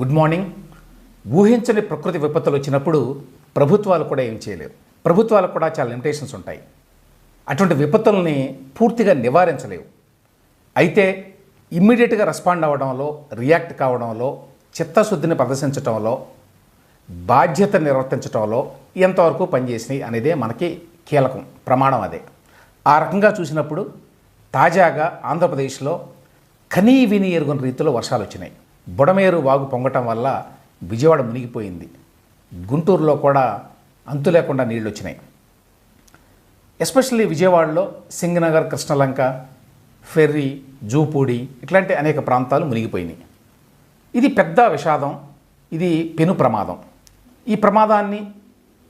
Good morning ఊహించని ప్రకృతి విపత్తులు వచ్చినప్పుడు ప్రభుత్వాలు కూడా ఏం చేయలేవు. ప్రభుత్వాలకు కూడా చాలా లిమిటేషన్స్ ఉంటాయి. అటువంటి విపత్తుల్ని పూర్తిగా నివారించలేవు. అయితే ఇమ్మీడియట్గా రెస్పాండ్ అవ్వడంలో రియాక్ట్ కావడంలో చిత్తశుద్ధిని ప్రదర్శించడంలో బాధ్యత నిర్వర్తించడంలో ఎంతవరకు పనిచేసినాయి అనేదే మనకి కీలకం ప్రమాణం అదే. ఆ రకంగా చూసినప్పుడు తాజాగా ఆంధ్రప్రదేశ్లో కనీ విని ఎరుగుని రీతిలో వర్షాలు వచ్చినాయి. బుడమేరు వాగు పొంగటం వల్ల విజయవాడ మునిగిపోయింది. గుంటూరులో కూడా అంతు లేకుండా నీళ్ళు వచ్చినాయి ఎస్పెషల్లీ విజయవాడలో సింగనగర్ కృష్ణలంక ఫెర్రీ జూపూడి ఇట్లాంటి అనేక ప్రాంతాలు మునిగిపోయినాయి. ఇది పెద్ద విషాదం ఇది పెను ప్రమాదం. ఈ ప్రమాదాన్ని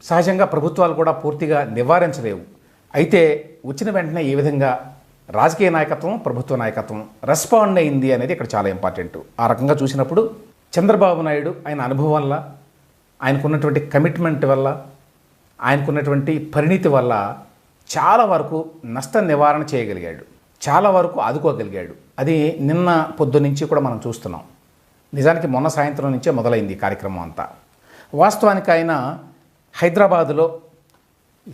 సహజంగా ప్రభుత్వాలు కూడా పూర్తిగా నివారించలేవు. అయితే వచ్చిన వెంటనే ఏ విధంగా రాజకీయ నాయకత్వం ప్రభుత్వ నాయకత్వం రెస్పాండ్ అయింది అనేది ఇక్కడ చాలా ఇంపార్టెంట్ ఆ రకంగా చూసినప్పుడు చంద్రబాబు నాయుడు ఆయన అనుభవం వల్ల ఆయనకున్నటువంటి కమిట్మెంట్ వల్ల ఆయనకున్నటువంటి పరిణితి వల్ల చాలా వరకు నష్ట నివారణ చేయగలిగాడు. చాలా వరకు ఆదుకోగలిగాడు. అది నిన్న పొద్దు నుంచి కూడా మనం చూస్తున్నాం. నిజానికి మొన్న సాయంత్రం నుంచే మొదలైంది కార్యక్రమం అంతా. వాస్తవానికి ఆయన హైదరాబాదులో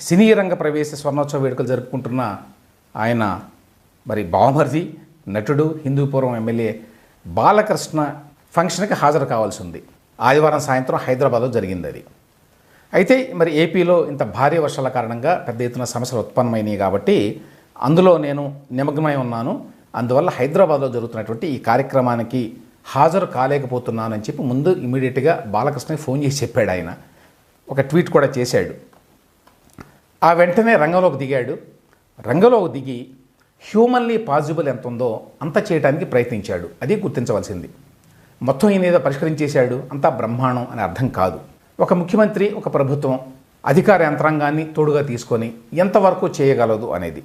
సినీ రంగ ప్రవేశ స్వర్ణోత్సవ వేడుకలు జరుపుకుంటున్న ఆయన మరి బావమరిది నటుడు హిందూపురం ఎమ్మెల్యే బాలకృష్ణ ఫంక్షన్కి హాజరు కావాల్సి ఉంది. ఆదివారం సాయంత్రం హైదరాబాద్లో జరిగింది అది. అయితే మరి ఏపీలో ఇంత భారీ వర్షాల కారణంగా పెద్ద ఎత్తున సమస్యలు ఉత్పన్నమైనాయి కాబట్టి అందులో నేను నిమగ్నమై ఉన్నాను. అందువల్ల హైదరాబాద్లో జరుగుతున్నటువంటి ఈ కార్యక్రమానికి హాజరు కాలేకపోతున్నానని చెప్పి ముందు ఇమీడియట్గా బాలకృష్ణకి ఫోన్ చేసి చెప్పాడు ఆయన. ఒక ట్వీట్ కూడా చేశాడు. ఆ వెంటనే రంగంలోకి దిగాడు. రంగంలోకి దిగి హ్యూమన్లీ పాజిబుల్ ఎంత ఉందో అంత చేయడానికి ప్రయత్నించాడు. అది గుర్తించవలసింది. మొత్తం ఈయన పరిష్కరించేశాడు అంతా బ్రహ్మాండం అని అర్థం కాదు. ఒక ముఖ్యమంత్రి ఒక ప్రభుత్వం అధికార యంత్రాంగాన్ని తోడుగా తీసుకొని ఎంతవరకు చేయగలదు అనేది.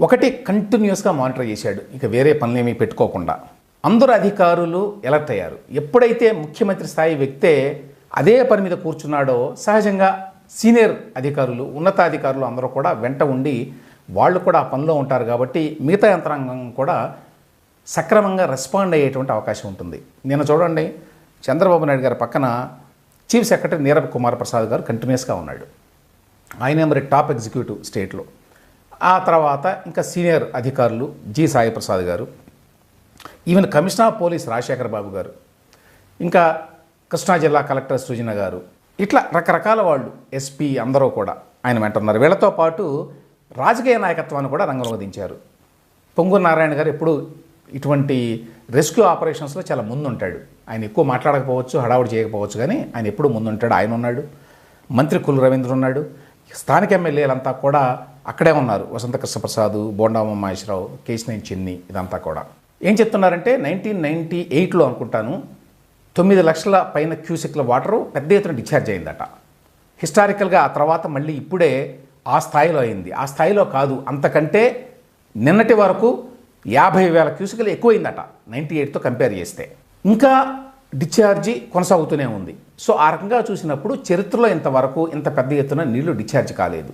ఒకటి కంటిన్యూస్గా మానిటర్ చేశాడు. ఇక వేరే పనులేమీ పెట్టుకోకుండా. అందరు అధికారులు ఎలర్ట్ అయ్యారు. ఎప్పుడైతే ముఖ్యమంత్రి స్థాయి వ్యక్తే అదే పని మీద కూర్చున్నాడో సహజంగా సీనియర్ అధికారులు ఉన్నతాధికారులు అందరూ కూడా వెంట ఉండి వాళ్ళు కూడా ఆ పనిలో ఉంటారు కాబట్టి మిగతా యంత్రాంగం కూడా సక్రమంగా రెస్పాండ్ అయ్యేటువంటి అవకాశం ఉంటుంది. నేను చూడండి చంద్రబాబు నాయుడు గారి పక్కన చీఫ్ సెక్రటరీ నీరబ్ కుమార్ ప్రసాద్ గారు కంటిన్యూస్గా ఉన్నాడు. ఆయన మరి టాప్ ఎగ్జిక్యూటివ్ స్టేట్లో ఆ తర్వాత ఇంకా సీనియర్ అధికారులు G Sai Prasad garu even commissioner of police Rajasekhara Babu garu ఇంకా కృష్ణా జిల్లా కలెక్టర్ సృజన గారు ఇట్లా రకరకాల వాళ్ళు ఎస్పీ అందరూ కూడా ఆయన వెంట ఉన్నారు. వీళ్ళతో పాటు రాజకీయ నాయకత్వాన్ని కూడా రంగంలో దించారు పొంగు నారాయణ గారు ఎప్పుడు ఇటువంటి రెస్క్యూ ఆపరేషన్స్లో చాలా ముందుంటాడు. ఆయన ఎక్కువ మాట్లాడకపోవచ్చు హడావుడి చేయకపోవచ్చు కానీ ఆయన ఎప్పుడు ముందుంటాడు. ఆయన ఉన్నాడు మంత్రి కుల్ రవీంద్ర ఉన్నాడు. స్థానిక ఎమ్మెల్యేలంతా కూడా అక్కడే ఉన్నారు. వసంత కృష్ణప్రసాద్ బోండామ మహేశ్వరరావు కేశినేని చిన్ని ఇదంతా కూడా. ఏం చెప్తున్నారంటే నైన్టీన్ నైన్టీ ఎయిట్లో అనుకుంటాను తొమ్మిది లక్షల పైన క్యూసెక్ల వాటరు పెద్ద ఎత్తున డిశ్చార్జ్ అయిందట. హిస్టారికల్గా ఆ తర్వాత మళ్ళీ ఇప్పుడే ఆ స్థాయిలో అయింది. ఆ స్థాయిలో కాదు అంతకంటే నిన్నటి వరకు యాభై వేల క్యూసికలు ఎక్కువైందట నైంటీ ఎయిట్తో కంపేర్ చేస్తే. ఇంకా డిశ్చార్జి కొనసాగుతూనే ఉంది. సో ఆ రకంగా చూసినప్పుడు చరిత్రలో ఇంతవరకు ఇంత పెద్ద ఎత్తున నీళ్ళు డిశ్చార్జ్ కాలేదు.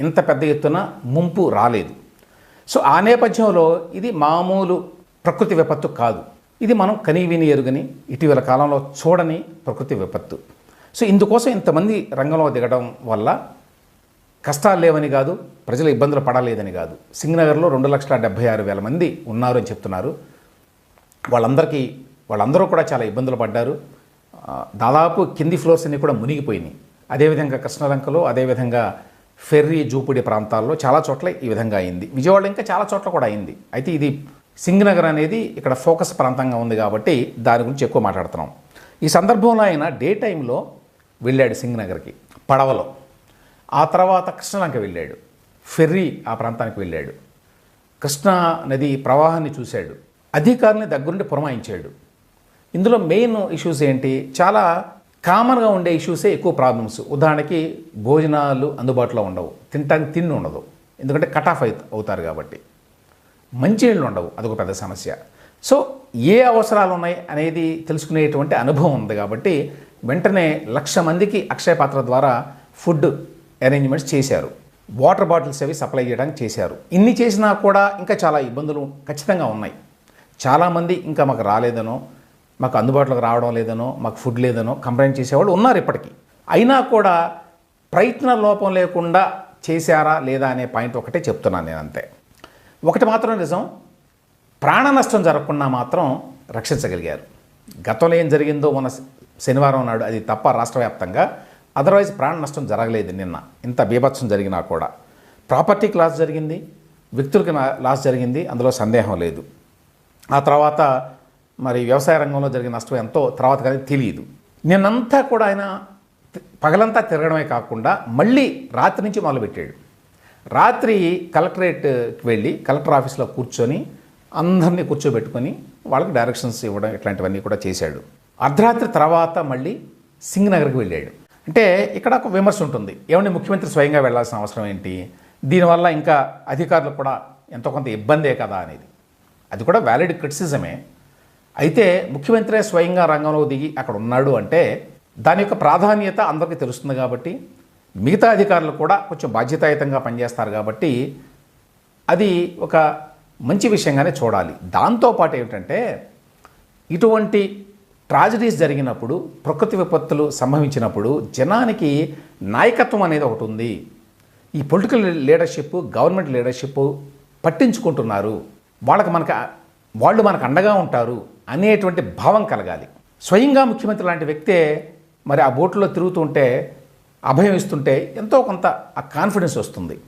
ఇంత పెద్ద ఎత్తున ముంపు రాలేదు. సో ఆ నేపథ్యంలో ఇది మామూలు ప్రకృతి విపత్తు కాదు. ఇది మనం కనీవిని ఎరుగని ఇటీవల కాలంలో చూడని ప్రకృతి విపత్తు. సో ఇందుకోసం ఇంతమంది రంగంలో దిగడం వల్ల కష్టాలు లేవని కాదు ప్రజలు ఇబ్బందులు పడలేదని కాదు. సింగనగర్లో రెండు లక్షల డెబ్బై ఆరు వేల మంది ఉన్నారు అని చెప్తున్నారు. వాళ్ళందరికీ వాళ్ళందరూ కూడా చాలా ఇబ్బందులు పడ్డారు. దాదాపు కింది ఫ్లోర్స్ అన్ని కూడా మునిగిపోయినాయి. అదేవిధంగా కృష్ణలంకలో అదేవిధంగా ఫెర్రీ జూపిడి ప్రాంతాల్లో చాలా చోట్ల ఈ విధంగా అయింది. విజయవాడ ఇంకా చాలా చోట్ల కూడా అయింది. అయితే ఇది సింగనగర్ అనేది ఇక్కడ ఫోకస్ ప్రాంతంగా ఉంది కాబట్టి దాని గురించి ఎక్కువ మాట్లాడుతున్నాం. ఈ సందర్భంలో ఆయన డే టైంలో వెళ్ళాడు సింగనగర్కి పడవలో. ఆ తర్వాత కృష్ణలంక వెళ్ళాడు. ఫెర్రీ ఆ ప్రాంతానికి వెళ్ళాడు. కృష్ణా నది ప్రవాహాన్ని చూశాడు. అధికారుల్ని దగ్గరుండి పురమాయించాడు. ఇందులో మెయిన్ ఇష్యూస్ ఏంటి? చాలా కామన్గా ఉండే ఇష్యూసే ఎక్కువ ప్రాబ్లమ్స్. ఉదాహరణకి భోజనాలు అందుబాటులో ఉండవు. తినటానికి తిండి ఉండదు. ఎందుకంటే కట్ ఆఫ్ అవుతారు కాబట్టి. మంచినీళ్ళు ఉండవు. అదొక పెద్ద సమస్య. సో ఏ అవసరాలు ఉన్నాయి అనేది తెలుసుకునేటువంటి అనుభవం ఉంది కాబట్టి వెంటనే లక్ష మందికి అక్షయ పాత్ర ద్వారా ఫుడ్ అరేంజ్మెంట్స్ చేశారు. వాటర్ బాటిల్స్ అవి సప్లై చేయడానికి చేశారు. ఇన్ని చేసినా కూడా ఇంకా చాలా ఇబ్బందులు ఖచ్చితంగా ఉన్నాయి. చాలామంది ఇంకా మాకు రాలేదనో మాకు అందుబాటులోకి రావడం లేదనో మాకు ఫుడ్ లేదనో కంప్లైంట్ చేసేవాళ్ళు ఉన్నారు ఇప్పటికీ. అయినా కూడా ప్రయత్న లోపం లేకుండా చేశారా లేదా అనే పాయింట్ ఒకటే చెప్తున్నాను నేను అంతే. ఒకటి మాత్రం నిజం ప్రాణ నష్టం జరగకుండా మాత్రం రక్షించగలిగారు. గతంలో ఏం జరిగిందో మన శనివారం నాడు అది తప్ప రాష్ట్ర వ్యాప్తంగా అదర్వైజ్ ప్రాణ నష్టం జరగలేదు నిన్న. ఇంత బీభత్సం జరిగినా కూడా. ప్రాపర్టీకి లాస్ జరిగింది. వ్యక్తులకి నా- లాస్ జరిగింది. అందులో సందేహం లేదు. ఆ తర్వాత మరి వ్యవసాయ రంగంలో జరిగిన నష్టం ఎంతో తర్వాత కానీ తెలియదు. నిన్నంతా కూడా ఆయన పగలంతా తిరగడమే కాకుండా మళ్ళీ రాత్రి నుంచి మొదలుపెట్టాడు. రాత్రి కలెక్టరేట్కి వెళ్ళి కలెక్టర్ ఆఫీస్లో కూర్చొని అందరినీ కూర్చోబెట్టుకొని వాళ్ళకి డైరెక్షన్స్ ఇవ్వడం ఇట్లాంటివన్నీ కూడా చేశాడు. అర్ధరాత్రి తర్వాత మళ్ళీ సింగ్ నగర్కి వెళ్ళాడు. అంటే ఇక్కడ ఒక విమర్శ ఉంటుంది. ఏమంటే ముఖ్యమంత్రి స్వయంగా వెళ్ళాల్సిన అవసరం ఏంటి? దీనివల్ల ఇంకా అధికారులకు కూడా ఎంతో కొంత ఇబ్బందే కదా అనేది. అది కూడా వ్యాలిడ్ క్రిటిసిజమే అయితే ముఖ్యమంత్రి స్వయంగా రంగంలో దిగి అక్కడ ఉన్నాడు అంటే దాని యొక్క ప్రాధాన్యత అందరికీ తెలుస్తుంది కాబట్టి మిగతా అధికారులు కూడా కొంచెం బాధ్యతాయుతంగా పనిచేస్తారు కాబట్టి అది ఒక మంచి విషయంగానే చూడాలి. దాంతోపాటు ఏమిటంటే ఇటువంటి ట్రాజడీస్ జరిగినప్పుడు ప్రకృతి విపత్తులు సంభవించినప్పుడు జనానికి నాయకత్వం అనేది ఒకటి ఉంది. ఈ పొలిటికల్ లీడర్షిప్ గవర్నమెంట్ లీడర్షిప్ పట్టించుకుంటున్నారు. వాళ్ళకి మనకు వాళ్ళు మనకు అండగా ఉంటారు అనేటువంటి భావం కలగాలి. స్వయంగా ముఖ్యమంత్రి లాంటి వ్యక్తే మరి ఆ బోట్లో తిరుగుతుంటే అభయం ఇస్తుంటే ఎంతో కొంత ఆ కాన్ఫిడెన్స్ వస్తుంది.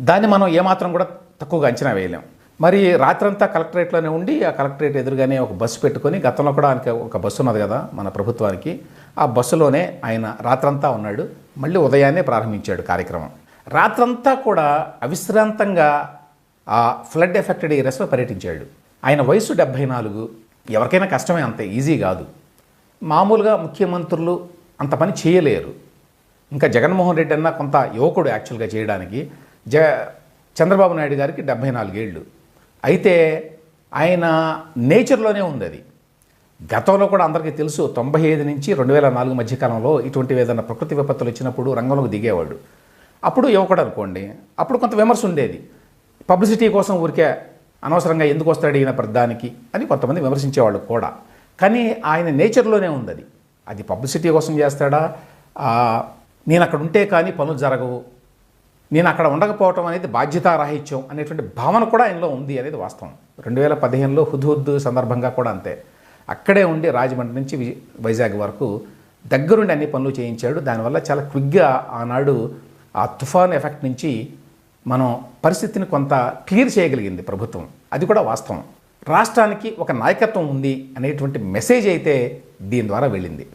దాన్ని మనం ఏమాత్రం కూడా తక్కువగా అంచనా వేయలేం. మరి రాత్రంతా కలెక్టరేట్లోనే ఉండి ఆ కలెక్టరేట్ ఎదురుగానే ఒక బస్సు పెట్టుకొని గతంలో కూడా ఆయనకి ఒక బస్సు ఉన్నది కదా మన ప్రభుత్వానికి ఆ బస్సులోనే ఆయన రాత్రంతా ఉన్నాడు. మళ్ళీ ఉదయాన్నే ప్రారంభించాడు కార్యక్రమం. రాత్రంతా కూడా అవిశ్రాంతంగా ఆ ఫ్లడ్ ఎఫెక్టెడ్ ఏరియాస్లో పర్యటించాడు. ఆయన వయసు డెబ్భై నాలుగు. ఎవరికైనా కష్టమే అంత ఈజీ కాదు. మామూలుగా ముఖ్యమంత్రులు అంత పని చేయలేరు. ఇంకా జగన్మోహన్ రెడ్డి అన్న కొంత యువకుడు యాక్చువల్గా చేయడానికి. జ చంద్రబాబు నాయుడు గారికి డెబ్భై నాలుగేళ్ళు. అయితే ఆయన నేచర్లోనే ఉంది అది. గతంలో కూడా అందరికీ తెలుసు తొంభై ఐదు నుంచి రెండు వేల నాలుగు మధ్యకాలంలో ఇటువంటి ఏదైనా ప్రకృతి విపత్తులు వచ్చినప్పుడు రంగంలోకి దిగేవాడు. అప్పుడు ఇవ్వకూడదు అనుకోండి. అప్పుడు కొంత విమర్శ ఉండేది. పబ్లిసిటీ కోసం ఊరికే అనవసరంగా ఎందుకు వస్తాడు ఈయన ప్రధానికి అని కొంతమంది విమర్శించేవాళ్ళు కూడా. కానీ ఆయన నేచర్లోనే ఉంది అది. అది పబ్లిసిటీ కోసం చేస్తాడా? నేను అక్కడ ఉంటే కానీ పనులు జరగవు. నేను అక్కడ ఉండకపోవటం అనేది బాధ్యతారాహిత్యం అనేటువంటి భావన కూడా ఆయనలో ఉంది అనేది వాస్తవం. రెండు వేల పదిహేనులో హుద్హుద్ సందర్భంగా కూడా అంతే. అక్కడే ఉండి రాజమండ్రి నుంచి వైజాగ్ వరకు దగ్గరుండి అన్ని పనులు చేయించాడు. దానివల్ల చాలా క్విక్గా ఆనాడు ఆ తుఫాన్ ఎఫెక్ట్ నుంచి మనం పరిస్థితిని కొంత క్లియర్ చేయగలిగింది ప్రభుత్వం. అది కూడా వాస్తవం. రాష్ట్రానికి ఒక నాయకత్వం ఉంది అనేటువంటి మెసేజ్ అయితే దీని ద్వారా వెళ్ళింది.